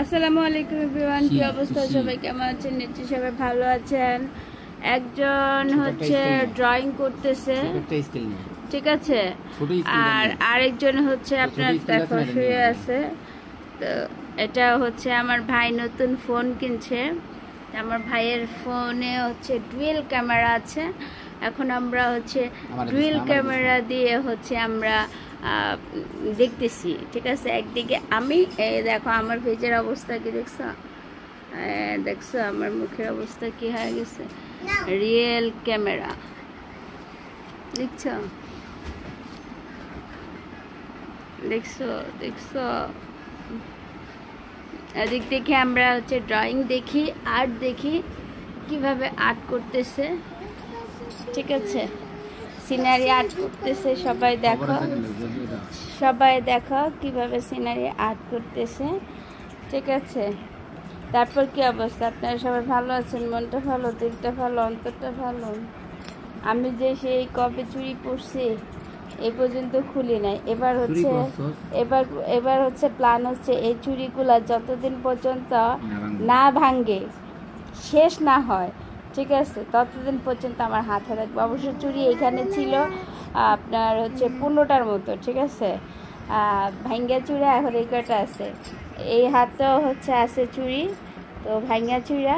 আসসালামু আলাইকুম এভরিওয়ান কি অবস্থা? সবাই কেমন আছেন? নিশ্চয়ই সবাই ভালো আছেন। একজন হচ্ছে ড্রয়িং করতেছে। ঠিক আছে? আর আরেকজন হচ্ছে আপনার দেখো শুয়ে আছে। তো এটা হচ্ছে আমার ভাই নতুন ফোন কিনছে। আমার ভাইয়ের ফোনে হচ্ছে ডুয়েল ক্যামেরা আছে। এখন আমরা হচ্ছে আমার ক্যামেরা দিয়ে হচ্ছে আমরা দেখতেছি ঠিক আছে? একদিকে আমি দেখো আমার ভেজের অবস্থা কি দেখছ? দেখছ আমার মুখের অবস্থা কি হয়ে গেছে? রিয়েল ক্যামেরা দেখছ? দেখছ দেখছ? এদিক থেকে আমরা হচ্ছে ড্রয়িং দেখি আর্ট দেখি কীভাবে আর্ট করতেছে। ঠিক আছে? সিনারি আর্ট করতেছে সবাই দেখো। সবাই দেখো কীভাবে সিনারি আর্ট করতেছে। ঠিক আছে? তারপর কি অবস্থা? আপনারা সবাই ভালো আছেন? মনটা ভালো? দিলটা ভালো? অন্তরটা ভালো? আমি যে সেই কবে চুরি পড়ছি এ পর্যন্ত খুলি নাই। এবার হচ্ছে এবার এবার হচ্ছে প্ল্যান হচ্ছে এই চুরিগুলা যতদিন পর্যন্ত না ভাঙ্গে শেষ না হয়। ঠিক আছে, ততদিন পর্যন্ত আমার হাতে রাখব অবশ্য চুরি এখানে ছিল, আপনার হচ্ছে পনেরোটার মতো, ঠিক আছে? ভাঙ্গা চূড়া এখন এই কটা আছে। এই হাতেও হচ্ছে আছে চুড়ি তো ভাঙ্গা চূড়া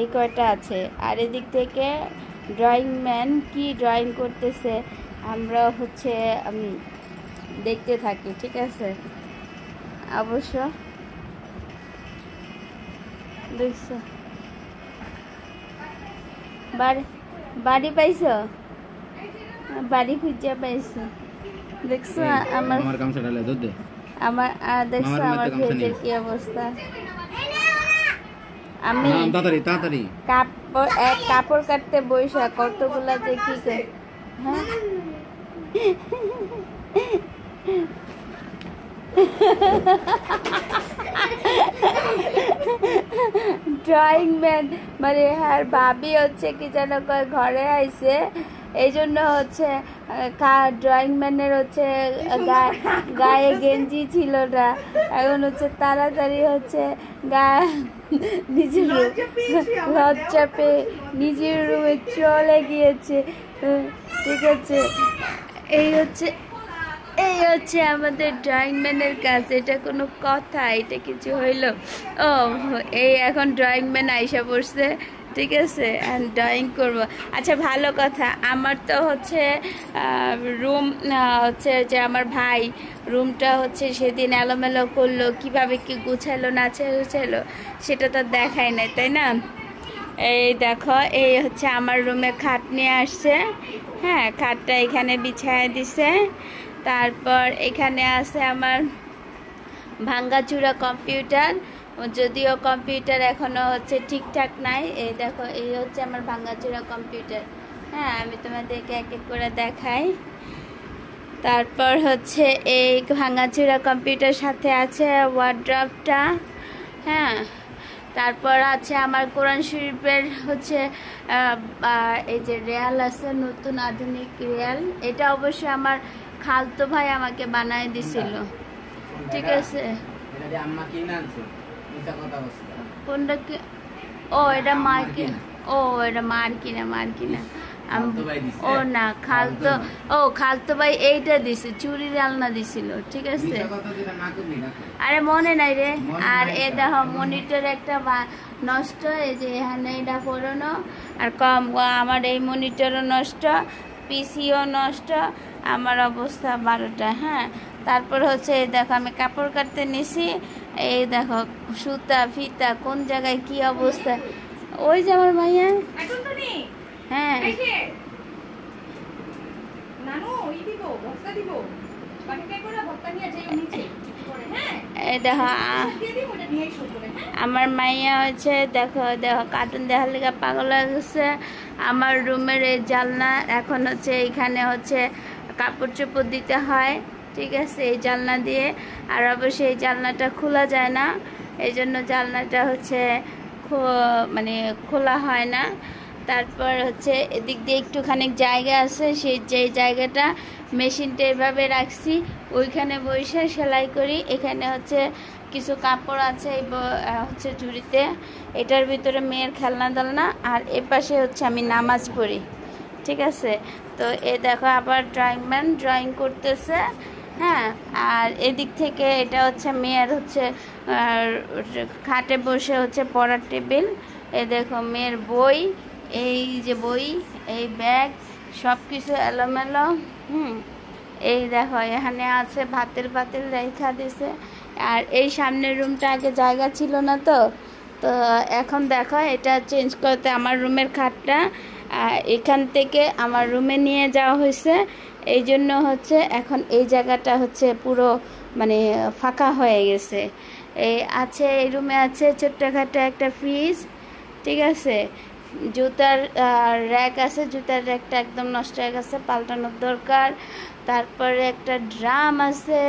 এই কয়টা আছে। আর এদিক থেকে ড্রয়িং ম্যান কি ড্রয়িং করতেছে, আমরা হচ্ছে দেখতে থাকি, ঠিক আছে? অবশ্য, দেখছ? বাড়ি পাইছো? বাড়ি খুঁজে পাইছো। দেখছ আমার আমার গামছা ঢালে দুধ দে। আমার দেখছ আমার নিয়ে কি অবস্থা? আমি তাড়াতাড়ি তাড়াতাড়ি। কাপড় এক কাপড় কাটতে বইসা কতগুলা যে কি হ্যাঁ? ড্রয়িং ম্যান মানে আর ভাবি হচ্ছে কি যেন কয় ঘরে আইছে। এই জন্য হচ্ছে ড্রয়িং ম্যানের হচ্ছে গায়ে গেঞ্জি ছিল না এখন হচ্ছে তাড়াতাড়ি হচ্ছে গায়ে নিজের লজ্জা পেয়ে নিজের রুমে চলে গিয়েছে। ঠিক আছে। এই হচ্ছে এই হচ্ছে আমাদের ড্রয়িং ম্যানের কাজ, এটা কোনো কথা, এটা কিছু হইল। ও, এই এখন ড্রয়িং ম্যান আইসা পড়ছে, ঠিক আছে? ড্রয়িং করব। আচ্ছা ভালো কথা, আমার তো হচ্ছে রুম হচ্ছে যে আমার ভাই রুমটা হচ্ছে সেদিন এলোমেলো করল, কীভাবে কি গুছালো, না গুছালো সেটা তো দেখাই নাই, তাই না? এই দেখো, এই হচ্ছে আমার রুমে খাট নিয়ে আসছে। হ্যাঁ খাটটা এখানে বিছায় দিছে। তারপর এখানে আছে আমার ভাঙ্গাচুরা কম্পিউটার। যদিও কম্পিউটার এখনও হচ্ছে ঠিকঠাক নাই। এই দেখো, এই হচ্ছে আমার ভাঙ্গাচুরা কম্পিউটার। হ্যাঁ আমি তোমাদেরকে এক এক করে দেখাই। তারপর হচ্ছে এই ভাঙাচুরা কম্পিউটার সাথে আছে ওয়ার্ড্রপটা হ্যাঁ তারপর আছে আমার কোরআন শরীফের হচ্ছে এই যে রেয়াল আছে, নতুন আধুনিক রেয়াল। এটা অবশ্যই আমার খালতো ভাই আমাকে বানায় দিছিল। ঠিক আছে? কোনটা কি? ও এটা মার কিনা। ও এটা মার কিনা মার কিনা? ও না খালতো ও খালতো ভাই এইটা দিছে চুরির আলনা দিছিল ঠিক আছে। আরে মনে নাই রে। আর এ দেখো মনিটর একটা নষ্ট এই যে এখানে এটা পুরনো। আর কম আমার এই মনিটরও নষ্ট পিসিও নষ্ট আমার অবস্থা বারোটা হ্যাঁ? তারপর হচ্ছে এই দেখো আমি কাপড় কাটতে নিছি। এই দেখো সুতা ফিতা কোন জায়গায় কি অবস্থা? ওই যে আমার টুনটুনি, হ্যাঁ। এই হ্যাঁ? এই দেখো হ্যাঁ? আমার মাইয়া হচ্ছে দেখো দেখো কার্টুন দেখার লেগে পাগল হয়ে গেছে। আমার রুমের এই জালনা এখন হচ্ছে এইখানে হচ্ছে কাপড় চোপড় দিতে হয়, ঠিক আছে, এই জালনা দিয়ে। আর অবশ্যই এই জালনাটা খোলা যায় না। এই জন্য জালনাটা হচ্ছে মানে খোলা হয় না। তারপর হচ্ছে এদিক দিয়ে একটুখানি জায়গা আছে, সেই যে জায়গাটা মেশিনটা এভাবে রাখছি, ওইখানে বসে সেলাই করি। এখানে হচ্ছে কিছু কাপড় আছে এই হচ্ছে ঝুড়িতে। এটার ভিতরে মেয়ের খেলনা দলনা আর এ পাশে হচ্ছে আমি নামাজ পড়ি। ঠিক আছে? তো এ দেখো আবার ড্রয়িং ম্যান ড্রয়িং করতেছে হ্যাঁ? আর এদিক থেকে এটা হচ্ছে মেয়ের হচ্ছে খাটে বসে হচ্ছে পড়ার টেবিল। এ দেখো মেয়ের বই, এই যে বই, এই ব্যাগ সব কিছু এলোমেলো, হুম? এই দেখো এখানে আছে ভাতের পাতিল রেখা দিছে। আর এই সামনের রুমটা আগে জায়গা ছিল না তো তো এখন দেখো এটা চেঞ্জ করতে আমার রুমের খাটটা এখান থেকে আমার রুমে নিয়ে যাওয়া হয়েছে। এই জন্য হচ্ছে এখন এই জায়গাটা হচ্ছে পুরো মানে ফাঁকা হয়ে গেছে। এই আছে, এই রুমে আছে ছোট্টখাটো একটা ফ্রিজ ঠিক আছে? জুতার র্যাক আছে, জুতার র্যাকটা একদম নষ্ট হয়ে গেছে, পাল্টানোর দরকার। তারপরে একটা ড্রাম আছে,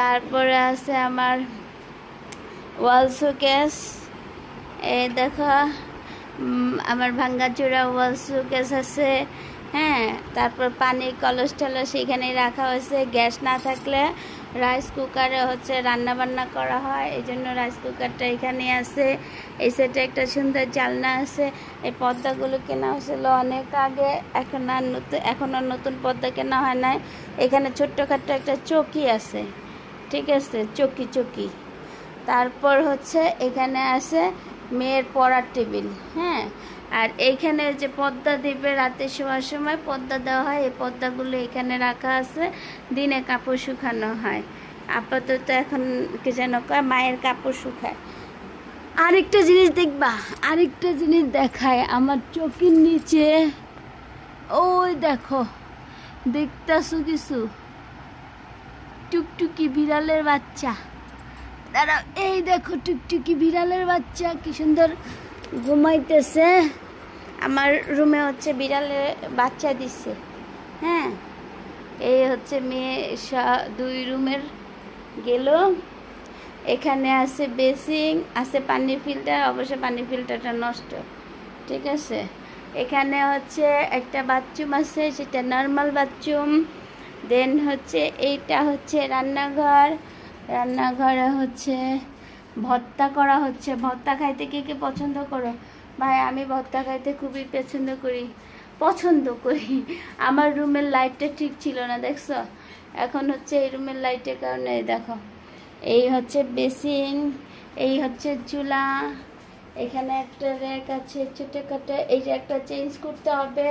তারপরে আছে আমার ওয়াল শোকেস এই দেখো আমার ভাঙ্গাচোরা ওয়াল শোকেস আছে হ্যাঁ? তারপর পানির কলস টলস এখানে রাখা হয়েছে। গ্যাস না থাকলে রাইস কুকারে হচ্ছে রান্না বান্না করা হয়। এই জন্য রাইস কুকারটা এখানে আছে। এই সাইডে একটা সুন্দর জালনা আছে। এই পর্দাগুলো কেনা হয়েছিল অনেক আগে। এখন আর নতুন এখন আর নতুন পর্দা কেনা হয় নাই। এখানে ছোট্টখাট্ট একটা চকি আছে। ঠিক আছে? চকি চকি। তারপর হচ্ছে এখানে আছে মেয়ের পড়ার টেবিল হ্যাঁ? আর এইখানে যে পর্দা দিবে রাতে শোয়ার সময় পর্দা দেওয়া হয়, এই পর্দাগুলো এখানে রাখা আছে, দিনে কাপড় শুকানো হয়। আপাতত এখন কি যেন কয়, মায়ের কাপড় শুকায়। আরেকটা জিনিস দেখবা, আরেকটা জিনিস দেখায় আমার চোখের নিচে। ওই দেখো, দেখতেছো কিছু? টুকটুকি বিড়ালের বাচ্চা। দাঁড়াও, এই দেখো টুকটুকি বিড়ালের বাচ্চা, কি সুন্দর ঘুমাইতেছে। আমার রুমে হচ্ছে বিড়ালের বাচ্চা দিছে। হ্যাঁ এই হচ্ছে মেয়ে দুই রুমের গেল। এখানে আছে বেসিং আছে পানির ফিল্টার অবশ্য পানির ফিল্টারটা নষ্ট, ঠিক আছে? এখানে হচ্ছে একটা বাথরুম আছে, সেটা নর্মাল বাথরুম। দেন হচ্ছে এইটা হচ্ছে রান্নাঘর। রান্নাঘরে হচ্ছে, ভর্তা করা হচ্ছে। ভর্তা খাইতে কে কে পছন্দ করো? ভাই, আমি ভর্তা খাইতে খুবই পছন্দ করি। পছন্দ করি। আমার রুমের লাইটটা ঠিক ছিল না, দেখছ? এখন হচ্ছে এই রুমের লাইটের কারণে, দেখো। এই হচ্ছে বেসিন, এই হচ্ছে চুলা, এখানে একটা র্যাক আছে ছোটোখাটো। এই র্যাকটা চেঞ্জ করতে হবে,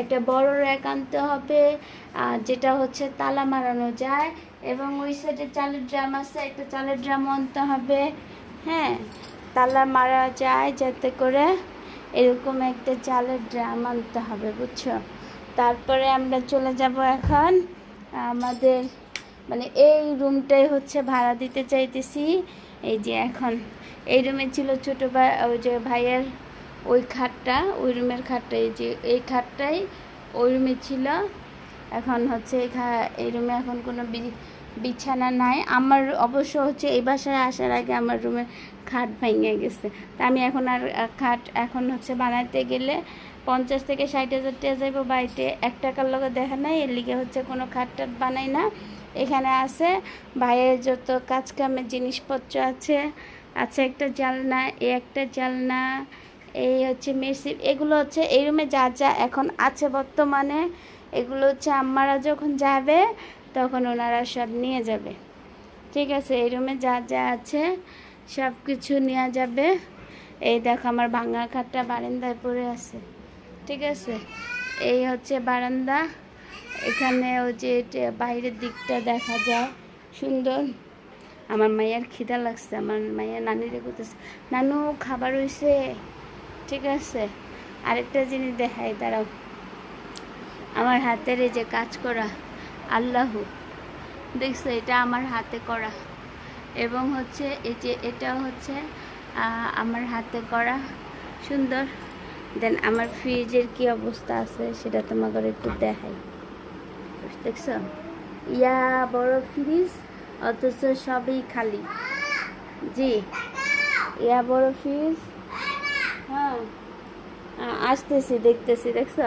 একটা বড় র্যাক আনতে হবে, আর যেটা হচ্ছে তালা মারানো যায় এবং ওই সাইডে চালের ড্রাম আছে, একটা চালের ড্রাম আনতে হবে। হ্যাঁ তালা মারা যায় যাতে করে এরকম একটা চালের ড্রাম আনতে হবে, বুঝছ? তারপরে আমরা চলে যাব এখন আমাদের মানে এই রুমটাই হচ্ছে ভাড়া দিতে চাইতেছি। এই যে এখন, এই রুমে ছিল ছোটো ভাই, ওই যে ভাইয়ের ওই খাটটা, ওই রুমের খাটটা, এই যে এই খাটটাই ওই রুমে ছিল। এখন হচ্ছে এই রুমে এখন কোনো বিছানা নাই। আমার অবশ্য হচ্ছে এই বাসায় আসার আগে আমার রুমে খাট ভেঙে গেছে। তা আমি এখন আর খাট এখন হচ্ছে বানাইতে গেলে পঞ্চাশ থেকে ষাট হাজার টাকা যাইব বাড়িতে। এক টাকার লগে দেখা নাই, এর লিগে হচ্ছে কোনো খাট টাট বানাই না। এখানে আছে ভাইয়ের যত কাজ কামের জিনিসপত্র আছে আছে একটা জালনা, এ একটা জালনা, এই হচ্ছে মেসি এগুলো হচ্ছে এই রুমে যা যা এখন আছে বর্তমানে, এগুলো হচ্ছে আম্মারা যখন যাবে তখন ওনারা সব নিয়ে যাবে। ঠিক আছে, এই রুমে যা যা আছে সব কিছু নেওয়া যাবে। এই দেখো আমার ভাঙা খাটটা বারান্দায় পড়ে আছে। ঠিক আছে, এই হচ্ছে বারান্দা। এখানে ওই যে বাইরের দিকটা দেখা যায় সুন্দর। আমার মায়ের খিদা লাগছে, আমার মায়ের নানিরে করতেছে নানু, খাবার হইছে। ঠিক আছে, আরেকটা জিনিস দেখাই, দাঁড়াও। আমার হাতের এই যে কাজ করা আল্লাহ। দেখছ, এটা আমার হাতে করা। এবং হচ্ছে এই যে এটা হচ্ছে আমার হাতে করা। সুন্দর। দেন আমার ফ্রিজের কি অবস্থা আছে সেটা তোমাকে একটু দেখাই। দেখছ? ইয়া বড় ফ্রিজ, অথচ সবই খালি। জি। ইয়া বড় ফ্রিজ। হ্যাঁ। আসতেছি, দেখতেছি, দেখছ?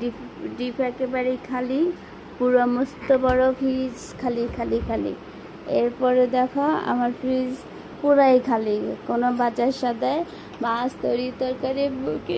ডিপ ডিপ একেবারেই খালি। পুরো মস্ত বড় ফ্রিজ খালি খালি খালি। এরপরে দেখো, আমার ফ্রিজ পুরাই খালি। কোনো বাজার সাদায় মাছ তরি তরকারি বুকে